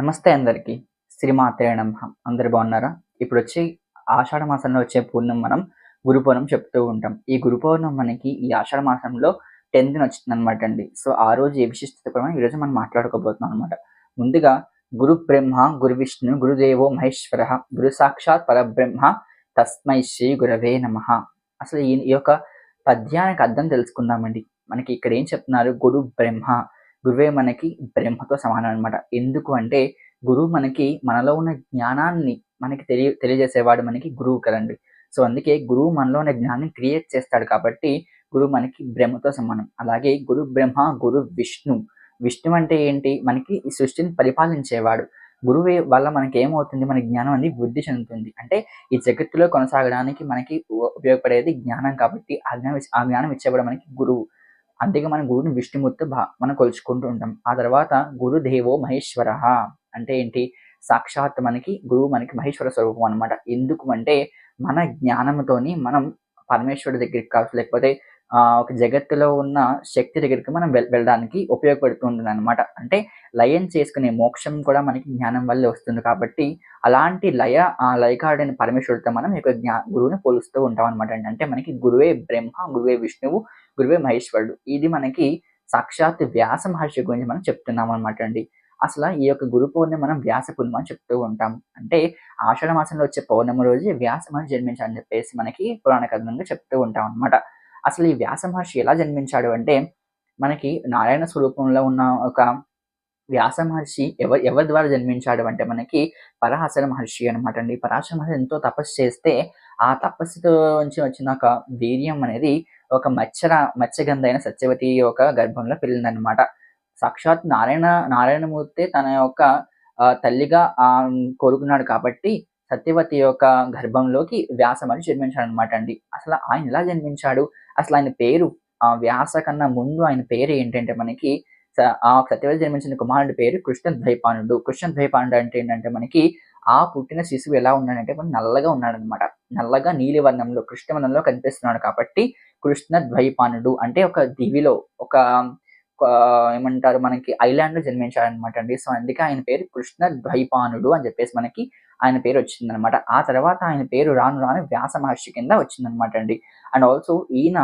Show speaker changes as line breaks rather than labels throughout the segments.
నమస్తే అందరికీ శ్రీమాత్రే నమ అందరు బాగున్నారా ఇప్పుడు వచ్చి ఆషాఢ మాసంలో వచ్చే పూర్ణం మనం గురు చెప్తూ ఉంటాం ఈ గురు మనకి ఈ ఆషాఢ మాసంలో టెన్త్ వచ్చింది అనమాట అండి సో ఆ రోజు ఏ విశిష్టత కూడా ఈరోజు మనం మాట్లాడుకోబోతున్నాం అనమాట ముందుగా గురు బ్రహ్మ గురు విష్ణు గురుదేవో మహేశ్వర గురు సాక్షాత్ పరబ్రహ్మ తస్మై శ్రీ గురవే నమ అసలు ఈ యొక్క పద్యానికి అర్థం తెలుసుకుందామండి మనకి ఇక్కడ ఏం చెప్తున్నారు గురు బ్రహ్మ గురువే మనకి బ్రహ్మతో సమానం అనమాట ఎందుకు అంటే గురువు మనకి మనలో ఉన్న జ్ఞానాన్ని మనకి తెలియ తెలియజేసేవాడు మనకి గురువు కదండి సో అందుకే గురువు మనలో ఉన్న జ్ఞానం క్రియేట్ చేస్తాడు కాబట్టి గురువు మనకి బ్రహ్మతో సమానం అలాగే గురు బ్రహ్మ గురు విష్ణు విష్ణు అంటే ఏంటి మనకి ఈ సృష్టిని పరిపాలించేవాడు గురువు వల్ల మనకి ఏమవుతుంది మన జ్ఞానం అనేది వృద్ధి చెందుతుంది అంటే ఈ జగత్తులో కొనసాగడానికి మనకి ఉపయోగపడేది జ్ఞానం కాబట్టి ఆ జ్ఞానం ఆ జ్ఞానం ఇచ్చేవాడు మనకి గురువు అందుకే మనం గురువుని విష్ణుమూర్తి భా మనం కొలుచుకుంటూ ఉంటాం ఆ తర్వాత గురుదేవో మహేశ్వర అంటే ఏంటి సాక్షాత్ మనకి గురువు మనకి మహేశ్వర స్వరూపం అనమాట ఎందుకు అంటే మన జ్ఞానంతోని మనం పరమేశ్వరుడి దగ్గరికి కావచ్చు లేకపోతే ఒక జగత్తులో ఉన్న శక్తి దగ్గరికి మనం వెళ్ళడానికి ఉపయోగపడుతుంటుంది అనమాట అంటే లయం చేసుకునే మోక్షం కూడా మనకి జ్ఞానం వల్ల వస్తుంది కాబట్టి అలాంటి లయ ఆ లయకాడైన పరమేశ్వరుడితో మనం యొక్క జ్ఞా గురువుని పోలుస్తూ ఉంటాం అనమాట అంటే మనకి గురువే బ్రహ్మ గురువే విష్ణువు గురువే మహేశ్వరుడు ఇది మనకి సాక్షాత్ వ్యాస మహర్షి గురించి మనం చెప్తున్నాం అనమాట అండి అసలు ఈ యొక్క గురు పౌర్ణమి మనం వ్యాస పూర్ణిమ అని చెప్తూ ఉంటాం అంటే ఆషాఢ మాసంలో వచ్చే పౌర్ణమి రోజు వ్యాస మహర్షి జన్మించాడని చెప్పేసి మనకి పురాణ కథనంగా చెప్తూ ఉంటాం అనమాట అసలు ఈ వ్యాస మహర్షి ఎలా జన్మించాడు అంటే మనకి నారాయణ స్వరూపంలో ఉన్న ఒక వ్యాస మహర్షి ఎవ ఎవరి ద్వారా జన్మించాడు అంటే మనకి పరాహసర మహర్షి అనమాట అండి పరాశర మహర్షి ఎంతో తపస్సు చేస్తే ఆ తపస్సుతో నుంచి వచ్చిన ఒక వీర్యం అనేది ఒక మచ్చర మత్స్యగంధైన సత్యవతి యొక్క గర్భంలో పెళ్ళిందనమాట సాక్షాత్ నారాయణ నారాయణమూర్తి తన యొక్క తల్లిగా కోరుకున్నాడు కాబట్టి సత్యవతి యొక్క గర్భంలోకి వ్యాస మహర్షి జన్మించాడు అనమాట అండి అసలు ఆయన ఎలా జన్మించాడు అసలు ఆయన పేరు వ్యాస కన్నా ముందు ఆయన పేరు ఏంటంటే మనకి ఆ సత్యవతి జన్మించిన కుమారుడి పేరు కృష్ణ ద్వైపానుడు కృష్ణ ద్వైపానుడు అంటే ఏంటంటే మనకి ఆ పుట్టిన శిశువు ఎలా ఉన్నాడంటే మనం నల్లగా ఉన్నాడనమాట నల్లగా నీలివర్ణంలో కృష్ణవర్ణంలో కనిపిస్తున్నాడు కాబట్టి కృష్ణ ద్వైపానుడు అంటే ఒక దివిలో ఒక ఏమంటారు మనకి ఐలాండ్ లో జన్మించాడనమాట అండి సో అందుకే ఆయన పేరు కృష్ణ ద్వైపానుడు అని చెప్పేసి మనకి ఆయన పేరు వచ్చిందనమాట ఆ తర్వాత ఆయన పేరు రాను రాను వ్యాస మహర్షి కింద వచ్చిందనమాట అండి అండ్ ఆల్సో ఈయన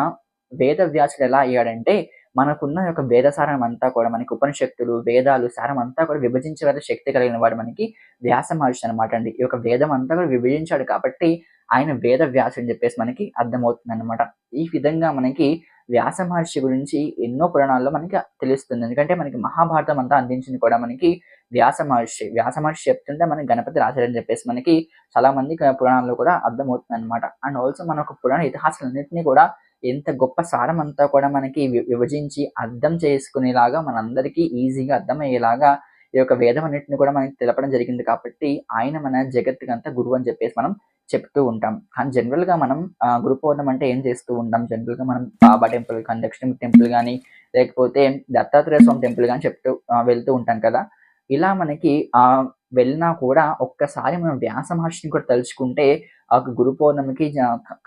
వేద వ్యాసుడు ఎలా అయ్యాడంటే మనకున్న యొక్క వేద సారం అంతా కూడా మనకి ఉపనిషక్తులు వేదాలు సారం అంతా కూడా విభజించగల శక్తి కలిగిన వాడు మనకి వ్యాస మహర్షి అనమాట అండి ఈ యొక్క వేదం అంతా కూడా విభజించాడు కాబట్టి ఆయన వేద వ్యాసం అని చెప్పేసి మనకి అర్థమవుతుంది అనమాట ఈ విధంగా మనకి వ్యాస మహర్షి గురించి ఎన్నో పురాణాల్లో మనకి తెలుస్తుంది ఎందుకంటే మనకి మహాభారతం అంతా అందించింది కూడా మనకి వ్యాస మహర్షి వ్యాస మహర్షి చెప్తుంటే మనకి గణపతి అని చెప్పేసి మనకి చాలా మంది పురాణాల్లో కూడా అర్థమవుతుంది అనమాట అండ్ ఆల్సో మన ఒక పురాణ ఇతిహాసాలన్నింటినీ కూడా ఎంత గొప్ప సారం అంతా కూడా మనకి విభజించి అర్థం చేసుకునేలాగా మనందరికీ ఈజీగా అర్థమయ్యేలాగా ఈ యొక్క వేదం అన్నింటిని కూడా మనకి తెలపడం జరిగింది కాబట్టి ఆయన మన జగత్తుకి అంతా గురువు అని చెప్పేసి మనం చెప్తూ ఉంటాం కానీ జనరల్గా మనం గురు పౌర్ణం అంటే ఏం చేస్తూ ఉంటాం జనరల్గా మనం బాబా టెంపుల్ కానీ దక్షిణ టెంపుల్ కానీ లేకపోతే దత్తాత్రేయ స్వామి టెంపుల్ కానీ చెప్తూ వెళ్తూ ఉంటాం కదా ఇలా మనకి ఆ వెళ్ళినా కూడా ఒక్కసారి మనం వ్యాస మహర్షిని కూడా తలుచుకుంటే ఆ గురు పౌర్ణమికి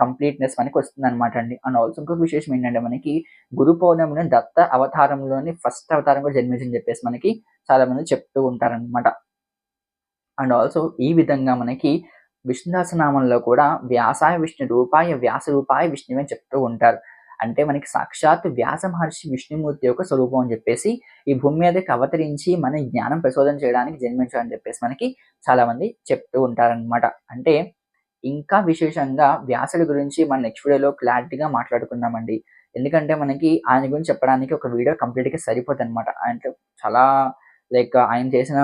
కంప్లీట్నెస్ మనకి వస్తుంది అనమాట అండి అండ్ ఆల్సో ఇంకొక విశేషం ఏంటంటే మనకి గురు పౌర్ణమిని దత్త అవతారంలోని ఫస్ట్ అవతారం కూడా జన్మించని చెప్పేసి మనకి చాలా మంది చెప్తూ ఉంటారనమాట అండ్ ఆల్సో ఈ విధంగా మనకి విష్ణుదాసనామంలో కూడా వ్యాసాయ విష్ణు రూపాయ వ్యాస రూపాయ విష్ణువే చెప్తూ ఉంటారు అంటే మనకి సాక్షాత్ వ్యాస మహర్షి విష్ణుమూర్తి యొక్క స్వరూపం అని చెప్పేసి ఈ భూమి మీదకి అవతరించి మన జ్ఞానం ప్రశోధన చేయడానికి జన్మించాలని చెప్పేసి మనకి చాలామంది చెప్తూ ఉంటారనమాట అంటే ఇంకా విశేషంగా వ్యాసుడి గురించి మన నెక్స్ట్ వీడియోలో క్లారిటీగా మాట్లాడుకుందామండి ఎందుకంటే మనకి ఆయన గురించి చెప్పడానికి ఒక వీడియో కంప్లీట్గా సరిపోతుంది అనమాట అంటే చాలా లైక్ ఆయన చేసిన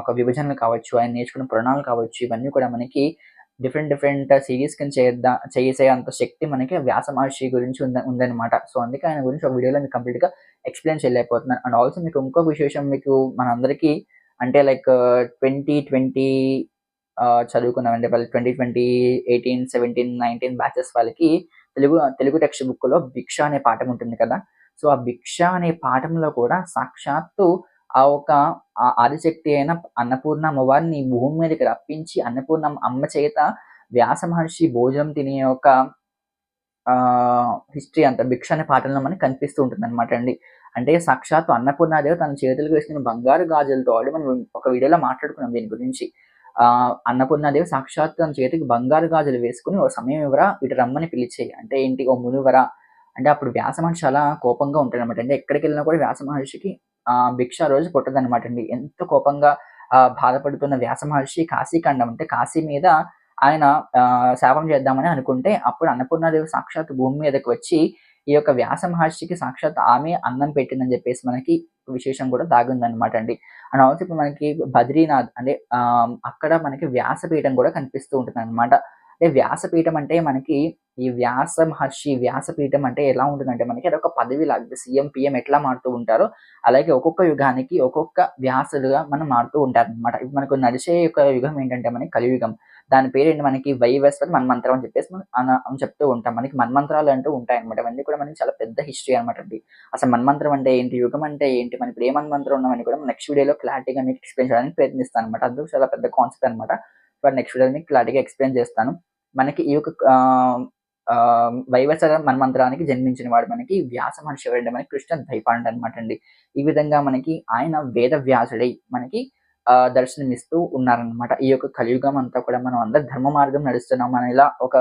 ఒక విభజనలు కావచ్చు ఆయన నేర్చుకున్న పురాణాలు కావచ్చు ఇవన్నీ కూడా మనకి డిఫరెంట్ డిఫరెంట్ సిరీస్ కింద చేద్దా చేసే అంత శక్తి మనకి వ్యాస మహర్షి గురించి ఉంద ఉందన్నమాట సో అందుకే ఆయన గురించి ఒక వీడియోలో మీకు కంప్లీట్గా ఎక్స్ప్లెయిన్ చేయలేకపోతున్నాను అండ్ ఆల్సో మీకు ఇంకొక విశేషం మీకు మనందరికీ అంటే లైక్ ట్వంటీ ట్వంటీ చదువుకున్నాం అంటే వాళ్ళు twenty twenty eighteen seventeen nineteen batches వాళ్ళకి తెలుగు తెలుగు టెక్స్ట్ బుక్లో భిక్ష అనే పాఠం ఉంటుంది కదా సో ఆ భిక్ష అనే పాఠంలో కూడా సాక్షాత్తు ఆ ఒక ఆదిశక్తి అయిన అన్నపూర్ణ అమ్మవారిని భూమి మీదకి రప్పించి అన్నపూర్ణ అమ్మ చేత వ్యాస మహర్షి భోజనం తినే ఒక హిస్టరీ అంత భిక్ష అనే పాటల్లో మనకి కనిపిస్తూ ఉంటుంది అనమాట అండి అంటే సాక్షాత్ అన్నపూర్ణాదేవి తన చేతులకు వేసిన బంగారు గాజులతో ఆల్రెడీ మనం ఒక వీడియోలో మాట్లాడుకున్నాం దీని గురించి అన్నపూర్ణాదేవి సాక్షాత్ తన చేతికి బంగారు గాజులు వేసుకుని ఓ సమయం ఇవరా ఇటు రమ్మని పిలిచే అంటే ఏంటి ఓ మునివరా అంటే అప్పుడు వ్యాస మహర్షి చాలా కోపంగా ఉంటాడు అనమాట అంటే ఎక్కడికి వెళ్ళినా కూడా వ్యాస మహర్షికి భిక్ష రోజు కొట్టదనమాట అండి ఎంతో కోపంగా బాధపడుతున్న వ్యాస మహర్షి కాశీఖండం అంటే కాశీ మీద ఆయన శాపం చేద్దామని అనుకుంటే అప్పుడు అన్నపూర్ణాదేవి సాక్షాత్ భూమి మీదకి వచ్చి ఈ యొక్క వ్యాస మహర్షికి సాక్షాత్ ఆమె అన్నం పెట్టిందని చెప్పేసి మనకి విశేషం కూడా దాగుందనమాట అండి అండ్ ఇప్పుడు మనకి బద్రీనాథ్ అంటే అక్కడ మనకి వ్యాసపీఠం కూడా కనిపిస్తూ ఉంటుంది అనమాట అంటే వ్యాసపీఠం అంటే మనకి ఈ వ్యాస మహర్షి వ్యాసపీఠం అంటే ఎలా ఉంటుందంటే మనకి అదొక పదవి లాంటిది సీఎం పిఎం ఎట్లా మారుతూ ఉంటారో అలాగే ఒక్కొక్క యుగానికి ఒక్కొక్క వ్యాసులుగా మనం మారుతూ ఉంటారనమాట ఇప్పుడు మనకు నడిచే యొక్క యుగం ఏంటంటే మనకి కలియుగం దాని ఏంటి మనకి వైవస్వతి మన్మంత్రం అని చెప్పేసి మనం చెప్తూ ఉంటాం మనకి మన్మంత్రాలు అంటూ ఉంటాయన్నమాట అవన్నీ కూడా మనకి చాలా పెద్ద హిస్టరీ అనమాట అండి అసలు మన్మంత్రం అంటే ఏంటి యుగం అంటే ఏంటి మనకి ఏ మన్మంత్రం ఉన్నామని కూడా నెక్స్ట్ వీడియోలో క్లారిటీగా మీకు ఎక్స్ప్లెయిన్ చేయడానికి ప్రయత్నిస్తాను అనమాట అందుకు చాలా పెద్ద కాన్సెప్ట్ అనమాట నెక్స్ట్ వీడియో మీకు క్లారిటీగా ఎక్స్ప్లెయిన్ చేస్తాను మనకి ఈ యొక్క వైవసర మన్మంతరానికి జన్మించిన వాడు మనకి వ్యాస మహర్షి అంటే మనకి కృష్ణ దైపాండ్ అనమాట అండి ఈ విధంగా మనకి ఆయన వేద వ్యాసుడై మనకి దర్శనమిస్తూ ఉన్నారనమాట ఈ యొక్క కలియుగం అంతా కూడా మనం అందరు ధర్మ మార్గం నడుస్తున్నాం మన ఇలా ఒక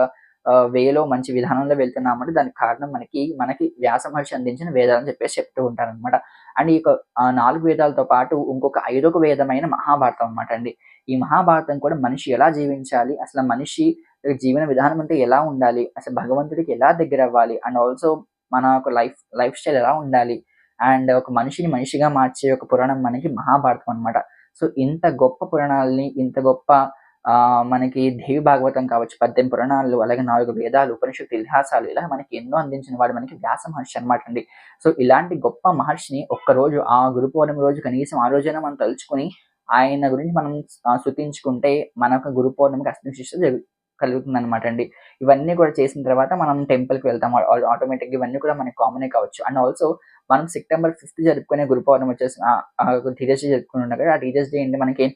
వేలో మంచి విధానంలో వెళ్తున్నామంటే దానికి కారణం మనకి మనకి వ్యాస మహర్షి అందించిన వేదాలని చెప్పేసి చెప్తూ ఉంటారనమాట అండ్ ఈ యొక్క నాలుగు వేదాలతో పాటు ఇంకొక ఐదొక వేదమైన మహాభారతం అనమాట అండి ఈ మహాభారతం కూడా మనిషి ఎలా జీవించాలి అసలు మనిషి జీవన విధానం అంటే ఎలా ఉండాలి అసలు భగవంతుడికి ఎలా దగ్గర అవ్వాలి అండ్ ఆల్సో మన ఒక లైఫ్ లైఫ్ స్టైల్ ఎలా ఉండాలి అండ్ ఒక మనిషిని మనిషిగా మార్చే ఒక పురాణం మనకి మహాభారతం అనమాట సో ఇంత గొప్ప పురాణాలని ఇంత గొప్ప మనకి దేవి భాగవతం కావచ్చు పద్దెనిమిది పురాణాలు అలాగే నాలుగు వేదాలు ఉపనిషత్తు ఇతిహాసాలు ఇలా మనకి ఎన్నో అందించిన వాడు మనకి వ్యాస మహర్షి అనమాట అండి సో ఇలాంటి గొప్ప మహర్షిని ఒక్కరోజు ఆ గురు పౌర్ణమి రోజు కనీసం ఆ రోజైనా మనం తలుచుకుని ఆయన గురించి మనం స్థుతించుకుంటే మనకు గురు పౌర్ణమికి అస్తింశిస్తే కలుగుతుంది అనమాట అండి ఇవన్నీ కూడా చేసిన తర్వాత మనం టెంపుల్కి వెళ్తాం ఆటోమేటిక్గా ఇవన్నీ కూడా మనకి కామనే కావచ్చు అండ్ ఆల్సో మనం సెప్టెంబర్ ఫిఫ్త్ జరుపుకునే గురు పౌర్ణమి వచ్చేసి టీచర్స్ డే జరుపుకుని ఉన్నాం కదా ఆ టీచర్స్ డే ఏంటి మనకి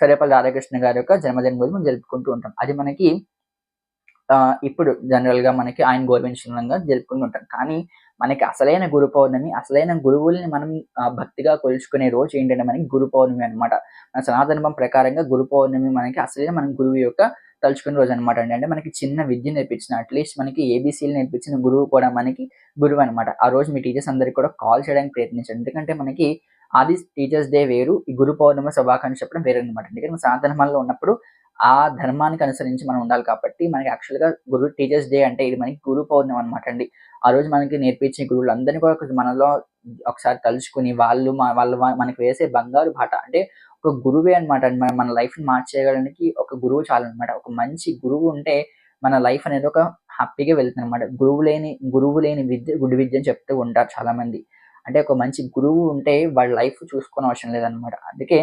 సర్వేపల్లి రాధాకృష్ణ గారి యొక్క జన్మదినం రోజు మనం జరుపుకుంటూ ఉంటాం అది మనకి ఇప్పుడు జనరల్గా మనకి ఆయన గౌరవించడంగా జరుపుకుంటూ ఉంటాం కానీ మనకి అసలైన గురు పౌర్ణమి అసలైన గురువుల్ని మనం భక్తిగా కొలుచుకునే రోజు ఏంటంటే మనకి గురు పౌర్ణమి అనమాట మన సనాతనమం ప్రకారంగా గురు పౌర్ణమి మనకి అసలైన మన గురువు యొక్క తలుచుకున్న రోజు అనమాట అండి అంటే మనకి చిన్న విద్య నేర్పించిన అట్లీస్ట్ మనకి ఏబీసీలు నేర్పించిన గురువు కూడా మనకి గురువు అనమాట ఆ రోజు మీ టీచర్స్ అందరికీ కూడా కాల్ చేయడానికి ప్రయత్నించండి ఎందుకంటే మనకి ఆది టీచర్స్ డే వేరు ఈ గురు పౌర్ణమ శుభాకాంక్ష చెప్పడం వేరు అనమాట ఎందుకంటే మన సనాతన ఉన్నప్పుడు ఆ ధర్మానికి అనుసరించి మనం ఉండాలి కాబట్టి మనకి యాక్చువల్గా గురు టీచర్స్ డే అంటే ఇది మనకి గురు పౌర్ణమి అనమాట అండి ఆ రోజు మనకి నేర్పించే గురువులు అందరినీ కూడా మనలో ఒకసారి తలుచుకుని వాళ్ళు వాళ్ళ మనకి వేసే బంగారు బాట అంటే ఒక గురువే అనమాట మన మన లైఫ్ని మార్చేయడానికి ఒక గురువు అనమాట ఒక మంచి గురువు ఉంటే మన లైఫ్ అనేది ఒక హ్యాపీగా వెళ్తుంది అనమాట గురువు లేని గురువు లేని విద్య గుడి విద్య అని చెప్తూ ఉంటారు చాలామంది అంటే ఒక మంచి గురువు ఉంటే వాళ్ళ లైఫ్ చూసుకోని అవసరం లేదనమాట అందుకే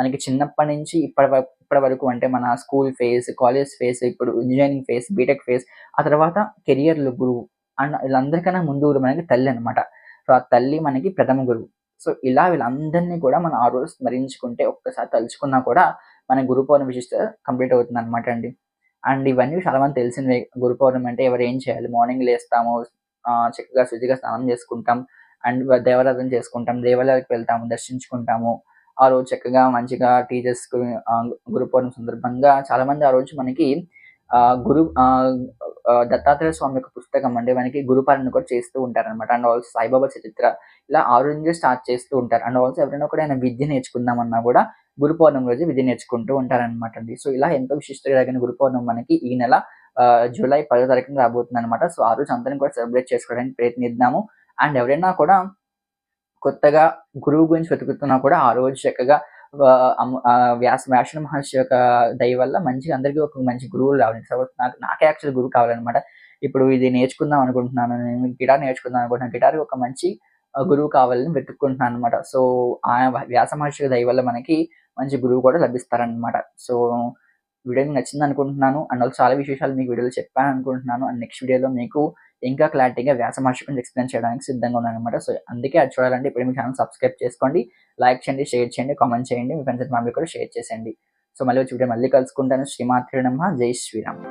మనకి చిన్నప్పటి నుంచి ఇప్పటి వరకు ఇప్పటి వరకు అంటే మన స్కూల్ ఫేజ్ కాలేజ్ ఫేజ్ ఇప్పుడు ఇంజనీరింగ్ ఫేజ్ బీటెక్ ఫేజ్ ఆ తర్వాత కెరియర్లు గురువు అండ్ వీళ్ళందరికన్నా ముందు గురువు మనకి తల్లి అనమాట సో ఆ తల్లి మనకి ప్రథమ గురువు సో ఇలా వీళ్ళందరినీ కూడా మనం ఆ రోజు స్మరించుకుంటే ఒక్కసారి తలుచుకున్నా కూడా మన గురు పౌర్ణమి విశిష్ట కంప్లీట్ అవుతుంది అనమాట అండి అండ్ ఇవన్నీ చాలా మంది తెలిసినవి గురు పౌర్ణమి అంటే ఎవరు ఏం చేయాలి మార్నింగ్ లేస్తాము చక్కగా శుద్ధిగా స్నానం చేసుకుంటాం అండ్ దేవరాధన చేసుకుంటాం దేవాలయాలకు వెళ్తాము దర్శించుకుంటాము ఆ రోజు చక్కగా మంచిగా టీచర్స్ గురు పౌర్ణమి సందర్భంగా చాలామంది ఆ రోజు మనకి గురు దత్తాత్రేయ స్వామి యొక్క పుస్తకం అంటే మనకి గురుపాలన కూడా చేస్తూ ఉంటారు అనమాట అండ్ ఆల్సో సాయిబాబా చరిత్ర ఇలా ఆరు నుంచి స్టార్ట్ చేస్తూ ఉంటారు అండ్ ఆల్సో ఎవరైనా కూడా ఆయన విద్య నేర్చుకుందామన్నా కూడా గురు పౌర్ణం రోజు విధి నేర్చుకుంటూ ఉంటారనమాట అండి సో ఇలా ఎంతో విశిష్టత కలిగిన గురు పౌర్ణం మనకి ఈ నెల జూలై పదో తారీఖున రాబోతుంది అనమాట సో ఆ రోజు అందరం కూడా సెలబ్రేట్ చేసుకోవడానికి ప్రయత్నిద్దాము అండ్ ఎవరైనా కూడా కొత్తగా గురువు గురించి వెతుకుతున్నా కూడా ఆ రోజు చక్కగా వ్యాస వ్యాస మహర్షి యొక్క దయ వల్ల మంచిగా అందరికీ ఒక మంచి గురువు రావాలి సో నాకు నాకే యాక్చువల్ గురువు కావాలన్నమాట ఇప్పుడు ఇది నేర్చుకుందాం అనుకుంటున్నాను నేను గిటార్ నేర్చుకుందాం అనుకుంటున్నాను గిటార్ ఒక మంచి గురువు కావాలని వెతుక్కుంటున్నాను అనమాట సో ఆ వ్యాస మహర్షి దయ వల్ల మనకి మంచి గురువు కూడా లభిస్తారనమాట సో వీడియో నచ్చింది అనుకుంటున్నాను అండ్ చాలా విశేషాలు మీకు వీడియోలో చెప్పాను అనుకుంటున్నాను అండ్ నెక్స్ట్ వీడియోలో మీకు ఇంకా క్లారిటీగా వ్యాస మహర్షి గురించి ఎక్స్ప్లెయిన్ చేయడానికి సిద్ధంగా ఉన్నాను అనమాట సో అందుకే అది చూడాలంటే ఇప్పుడు మీ ఛానల్ సబ్స్క్రైబ్ చేసుకోండి లైక్ చేయండి షేర్ చేయండి కామెంట్ చేయండి మీ ఫ్రెండ్స్ అండ్ ఫ్యామిలీ కూడా షేర్ చేసేయండి సో మళ్ళీ వచ్చి వీడియో మళ్ళీ కలుసుకుంటాను శ్రీమాత్రి నమ్మ జై శ్రీరామ్